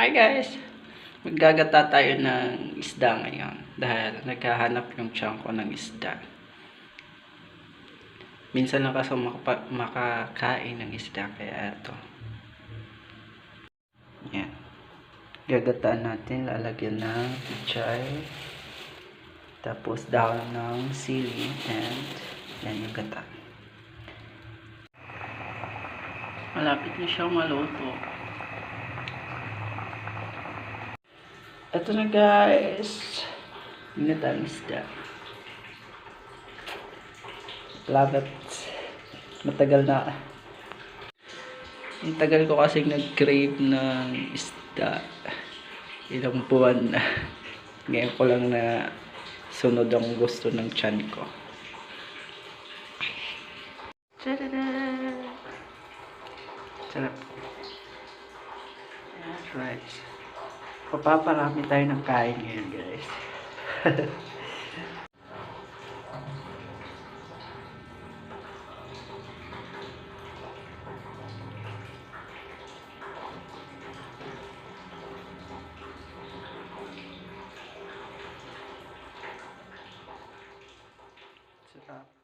Hi guys! Maggagata tayo ng isda ngayon dahil naghahanap yung ko ng isda. Minsan lang makapa- makakain ng isda kaya ito. Yan. Gagataan natin, lalagyan ng pichay, tapos dahon ng sili, and yan yung gata. Malapit na siyang maluto. Ito na guys. Ginatang isda. Love it. Matagal na. Ang tagal ko kasi nag-crave ng isda. Ilang buwan na. Ngayon ko lang na sunod ang gusto ng chan ko. Tadada! Sarap. That's right. Papaparami tayo ng kain ngayon guys. Sarap.